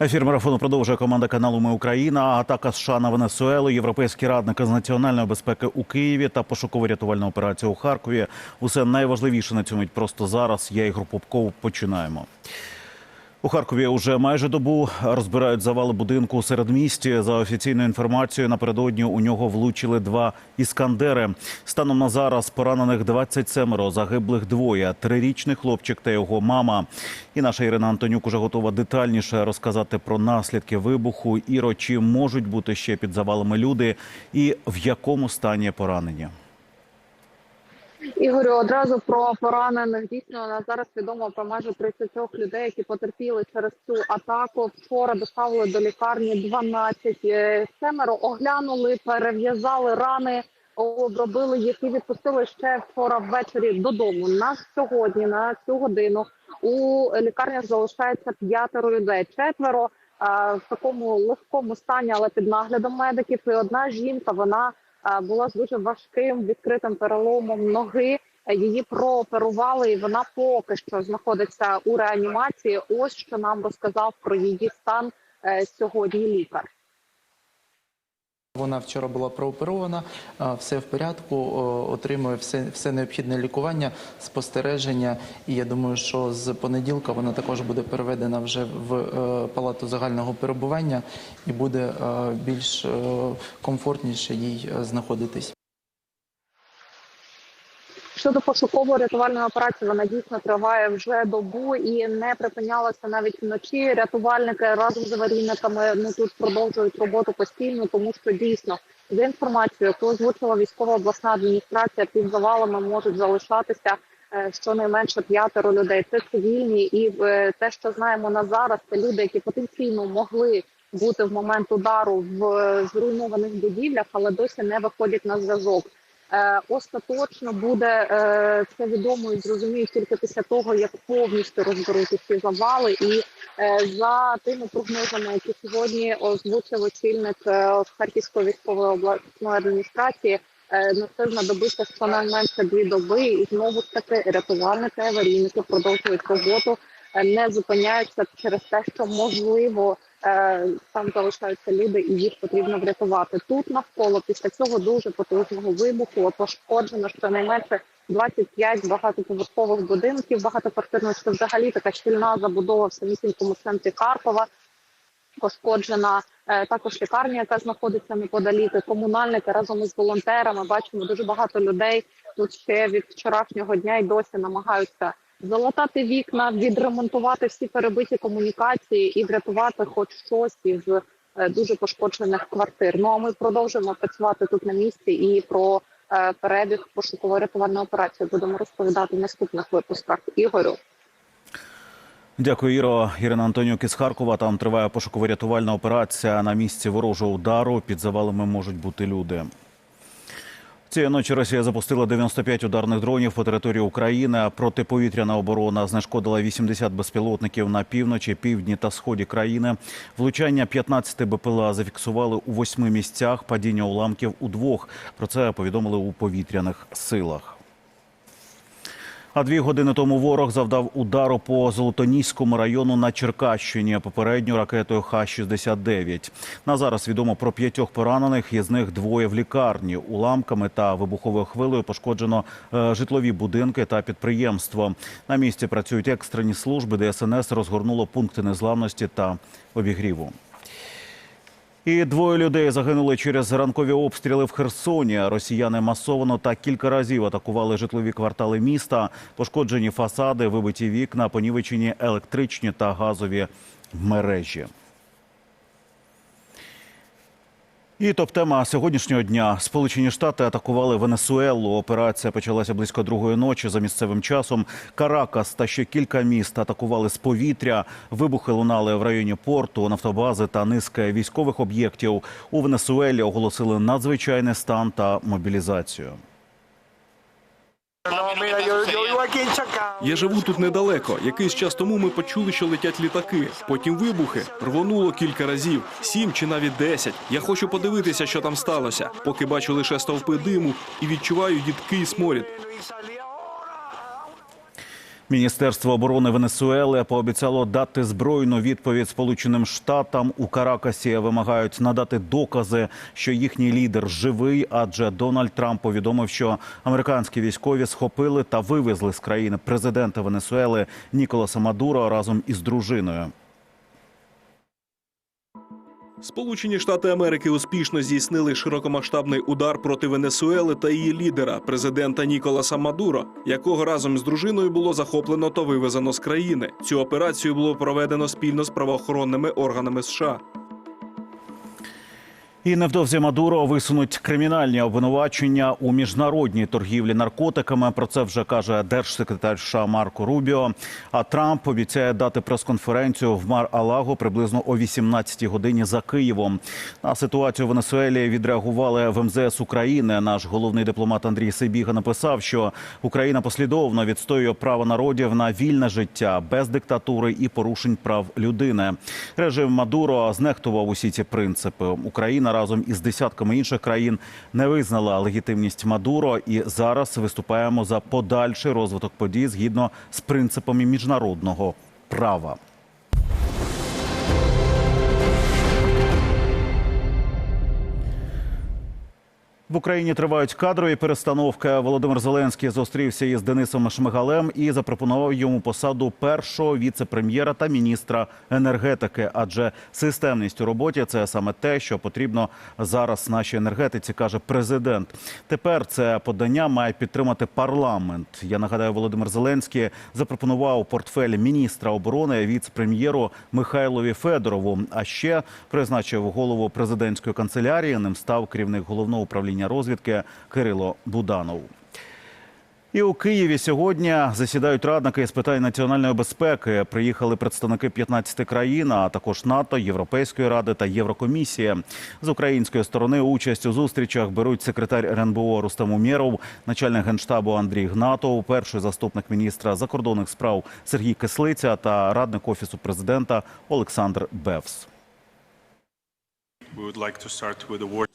Ефір марафону продовжує команда каналу Ми Україна. Атака США на Венесуелу, європейські радники з національної безпеки у Києві та пошуково-рятувальна операція у Харкові. Усе найважливіше на цьому просто зараз. Я Ігор Попков. Починаємо. У Харкові уже майже добу розбирають завали будинку у середмісті. За офіційною інформацією, напередодні у нього влучили два іскандери. Станом на зараз поранених 27, загиблих двоє. Трирічний хлопчик та його мама. І наша Ірина Антонюк уже готова детальніше розказати про наслідки вибуху. Іро, чи можуть бути ще під завалами люди, і в якому стані поранені. Ігорю, одразу про поранених дійсно на зараз відомо про майже 30 людей, які потерпіли через цю атаку. Вчора доставили до лікарні 12 е, семеро, оглянули, перев'язали рани, обробили їх і відпустили ще вчора ввечері додому. На сьогодні, на цю годину, у лікарнях залишається п'ятеро людей. Четверо е, в такому легкому стані, але під наглядом медиків. І одна жінка вона була з дуже важким відкритим переломом ноги. Її прооперували, і вона поки що знаходиться у реанімації. Ось що нам розказав про її стан е, сьогодні лікар. Вона вчора була прооперована, все в порядку, отримує все, все необхідне лікування, спостереження. І я думаю, що з понеділка вона також буде переведена вже в е, палату загального перебування і буде е, більш е, комфортніше їй знаходитись. Щодо пошуково-рятувальної операції, вона дійсно триває вже добу і не припинялася навіть вночі. Рятувальники разом з аварійниками ну тут продовжують роботу постійно, тому що дійсно за інформацією, яку озвучила військова обласна адміністрація, під завалами можуть залишатися е, щонайменше п'ятеро людей. Це цивільні, і е, те, що знаємо на зараз, це люди, які потенційно могли бути в момент удару в е, зруйнованих будівлях, але досі не виходять на зв'язок. Е, остаточно буде е, це відомо і зрозуміють тільки після того, як повністю розберуть ці завали. І е, за тими прогнозами, які сьогодні озвучив очільник Харківської військової обласної адміністрації, на це знадобиться щонайменше дві доби, і знову ж таки рятувальники, аварійники продовжують роботу, не зупиняються через те, що можливо там залишаються люди, і їх потрібно врятувати. Тут навколо після цього дуже потужного вибуху пошкоджено щонайменше 25 багатоповерхових будинків, багатоквартирних це взагалі така щільна забудова в самісінькому центрі Харкова. Пошкоджена е, також лікарня, яка знаходиться неподалік. І Комунальники разом із волонтерами бачимо дуже багато людей. Тут ще від вчорашнього дня й досі намагаються залатати вікна, відремонтувати всі перебиті комунікації і врятувати хоч щось із е, дуже пошкоджених квартир. Ну а ми продовжуємо працювати тут на місці і про е, перебіг пошуково-рятувальної операції будемо розповідати в наступних випусках. Ігорю. Дякую, Іро. Ірина Антонюк із Харкова. Там триває пошуково-рятувальна операція. На місці ворожого удару під завалами можуть бути люди. Цієї ночі Росія запустила 95 ударних дронів по території України. Протиповітряна оборона знешкодила 80 безпілотників на півночі, півдні та сході країни. Влучання 15 БПЛА зафіксували у восьми місцях. Падіння уламків у двох. Про це повідомили у повітряних силах. А дві години тому ворог завдав удару по Золотоніському району на Черкащині попередньо ракетою Х-69. На зараз відомо про п'ятьох поранених, із них двоє в лікарні. Уламками та вибуховою хвилею пошкоджено е, житлові будинки та підприємство. На місці працюють екстрені служби, ДСНС розгорнуло пункти незламності та обігріву. І двоє людей загинули через ранкові обстріли в Херсоні. Росіяни масово та кілька разів атакували житлові квартали міста. Пошкоджені фасади, вибиті вікна, понівечені електричні та газові мережі. І топ-тема сьогоднішнього дня. Сполучені Штати атакували Венесуелу. Операція почалася близько другої ночі за місцевим часом. Каракас та ще кілька міст атакували з повітря. Вибухи лунали в районі порту, нафтобази та низки військових об'єктів. У Венесуелі оголосили надзвичайний стан та мобілізацію. Я живу тут недалеко. Якийсь час тому ми почули, що летять літаки. Потім вибухи рвонуло кілька разів, сім чи навіть десять. Я хочу подивитися, що там сталося. Поки бачу лише стовпи диму і відчуваю їдкий сморід. Міністерство оборони Венесуели пообіцяло дати збройну відповідь Сполученим Штатам. У Каракасі вимагають надати докази, що їхній лідер живий, адже Дональд Трамп повідомив, що американські військові схопили та вивезли з країни президента Венесуели Ніколаса Мадуро разом із дружиною. Сполучені Штати Америки успішно здійснили широкомасштабний удар проти Венесуели та її лідера, президента Ніколаса Мадуро, якого разом з дружиною було захоплено та вивезено з країни. Цю операцію було проведено спільно з правоохоронними органами США. І невдовзі Мадуро висунуть кримінальні обвинувачення у міжнародній торгівлі наркотиками. Про це вже каже держсекретар США Марко Рубіо. А Трамп обіцяє дати прес-конференцію в Мар-Алаго приблизно о 18-й годині за Києвом. На ситуацію в Венесуелі відреагували в МЗС України. Наш головний дипломат Андрій Сибіга написав, що Україна послідовно відстоює право народів на вільне життя без диктатури і порушень прав людини. Режим Мадуро знехтував усі ці принципи. Україна разом із десятками інших країн не визнала легітимність Мадуро і зараз виступаємо за подальший розвиток подій згідно з принципами міжнародного права. В Україні тривають кадрові перестановки. Володимир Зеленський зустрівся із Денисом Шмигалем і запропонував йому посаду першого віце-прем'єра та міністра енергетики. Адже системність у роботі це саме те, що потрібно зараз нашій енергетиці, каже президент. Тепер це подання має підтримати парламент. Я нагадаю, Володимир Зеленський запропонував портфель міністра оборони віце-прем'єру Михайлові Федорову. А ще призначив голову президентської канцелярії. Ним став керівник головного управління розвідки Кирило Буданов. І у Києві сьогодні засідають радники з питань національної безпеки. Приїхали представники 15 країн, а також НАТО, Європейської ради та Єврокомісії. З української сторони участь у зустрічах беруть секретар РНБО Рустам Умєров, начальник генштабу Андрій Гнатов, перший заступник міністра закордонних справ Сергій Кислиця та радник офісу президента Олександр Бевс.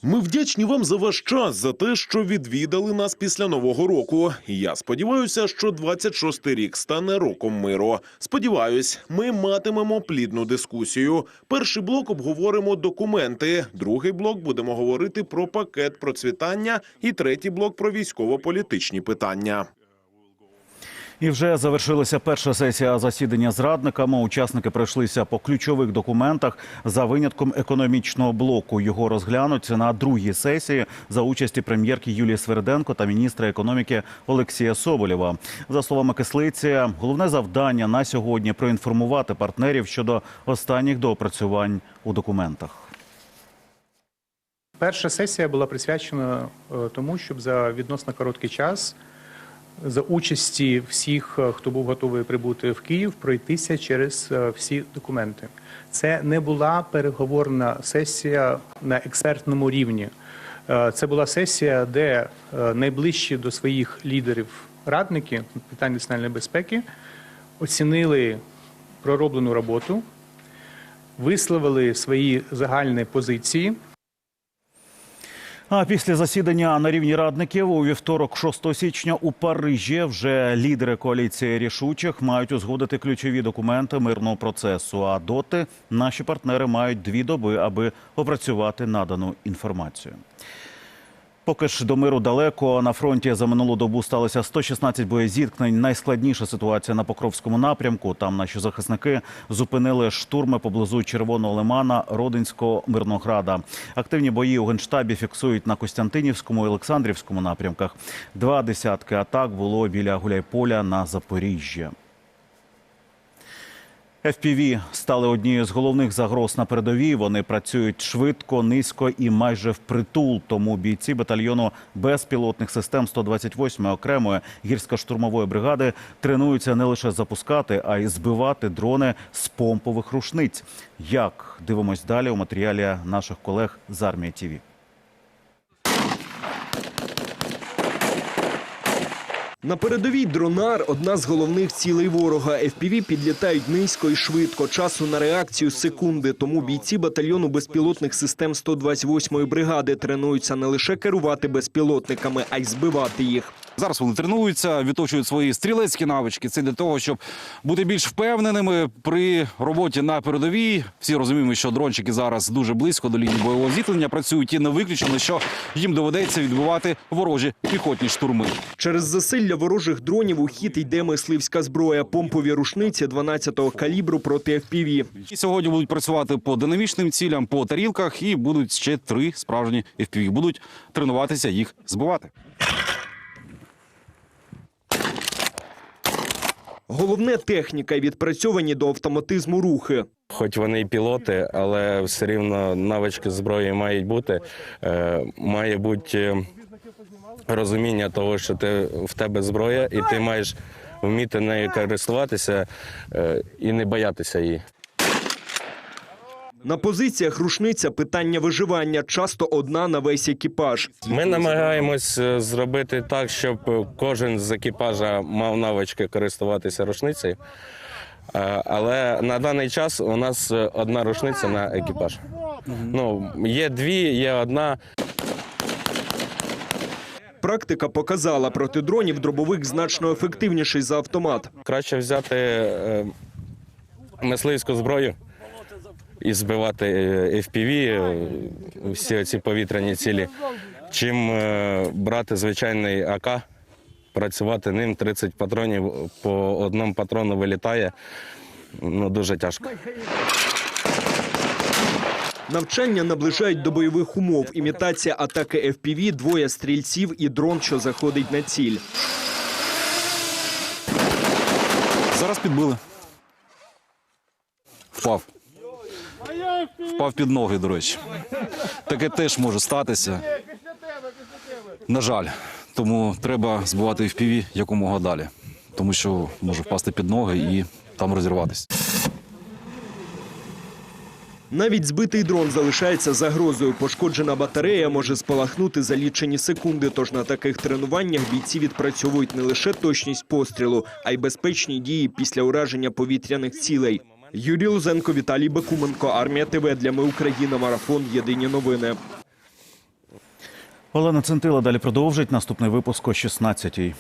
Ми вдячні вам за ваш час, за те, що відвідали нас після нового року. Я сподіваюся, що 26-й рік стане роком миру. Сподіваюсь, ми матимемо плідну дискусію. Перший блок обговоримо документи. Другий блок будемо говорити про пакет процвітання, і третій блок про військово-політичні питання. І вже завершилася перша сесія засідання з радниками. Учасники пройшлися по ключових документах за винятком економічного блоку. Його розглянуть на другій сесії за участі прем'єрки Юлії Сверденко та міністра економіки Олексія Соболєва. За словами Кислиці, головне завдання на сьогодні проінформувати партнерів щодо останніх доопрацювань у документах. Перша сесія була присвячена е, тому, щоб за відносно короткий час за участі всіх, е, хто був готовий прибути в Київ, пройтися через е, всі документи. Це не була переговорна сесія на експертному рівні. Е, Це була сесія, де найближчі до своїх лідерів радники питань національної безпеки оцінили пророблену роботу, висловили свої загальні позиції. А після засідання на рівні радників у вівторок, 6 січня, у Парижі вже лідери коаліції рішучих мають узгодити ключові документи мирного процесу. А доти наші партнери мають дві доби, аби опрацювати надану інформацію. Поки ж до миру далеко на фронті за минулу добу сталося 116 боєзіткнень. Найскладніша ситуація на Покровському напрямку. Там наші захисники зупинили штурми поблизу Червоного лимана Родинського Мирнограда. Активні бої у генштабі фіксують на Костянтинівському і Олександрівському напрямках. Два десятки атак було біля Гуляйполя на Запоріжжі. FPV стали однією з головних загроз на передовій. Вони працюють швидко, низько і майже впритул. Тому бійці батальйону безпілотних систем 128-ї окремої гірсько-штурмової бригади тренуються не лише запускати, а й збивати дрони з помпових рушниць. Як дивимось далі у матеріалі наших колег з армії ТІВІ. На передовій дронар одна з головних цілей ворога. FPV підлітають низько і швидко. Часу на реакцію секунди. Тому бійці батальйону безпілотних систем 128-ї бригади тренуються не лише керувати безпілотниками, а й збивати їх. Зараз вони тренуються, відточують свої стрілецькі навички. Це для того, щоб бути більш впевненими при роботі на передовій. Всі розуміємо, що дрончики зараз дуже близько до лінії бойового зіткнення працюють і не виключено, що їм доведеться відбивати ворожі піхотні штурми. Через засилля ворожих дронів у хід йде мисливська зброя, помпові рушниці 12-го калібру проти FPV. Сьогодні будуть працювати по динамічним цілям, по тарілках, і будуть ще три справжні FPV. Будуть тренуватися їх збивати. Головне техніка і відпрацьовані до автоматизму рухи. Хоч вони і пілоти, але все рівно навички зброї мають бути. Е, має бути розуміння того, що ти, в тебе зброя, і ти маєш вміти нею користуватися е, і не боятися її. На позиціях рушниця питання виживання, часто одна на весь екіпаж. Ми намагаємось е, зробити так, щоб кожен з екіпажа мав навички користуватися рушницею. Е, Але на даний час у нас одна рушниця на екіпаж. Ну, є дві, є одна. Практика показала, проти дронів дробовик значно ефективніший за автомат. Краще взяти е, мисливську зброю і збивати е, FPV, е, всі ці повітряні цілі, чим брати звичайний АК, працювати ним 30 патронів по одному патрону вилітає. Ну, дуже тяжко. Навчання наближають до бойових умов. Імітація атаки FPV, двоє стрільців і дрон, що заходить на ціль. Зараз підбили. Впав. Впав під ноги, до речі. Таке теж може статися. На жаль. Тому треба збивати FPV якомога далі. Тому що може впасти під ноги і там розірватися. Навіть збитий дрон залишається загрозою. Пошкоджена батарея може спалахнути за лічені секунди. Тож на таких тренуваннях бійці відпрацьовують не лише точність пострілу, а й безпечні дії після ураження повітряних цілей. Юрій Лузенко, Віталій Бакуменко, Армія ТВ для Ми Україна. Марафон. Єдині новини. Олена Центила далі продовжить наступний випуск о 16-й.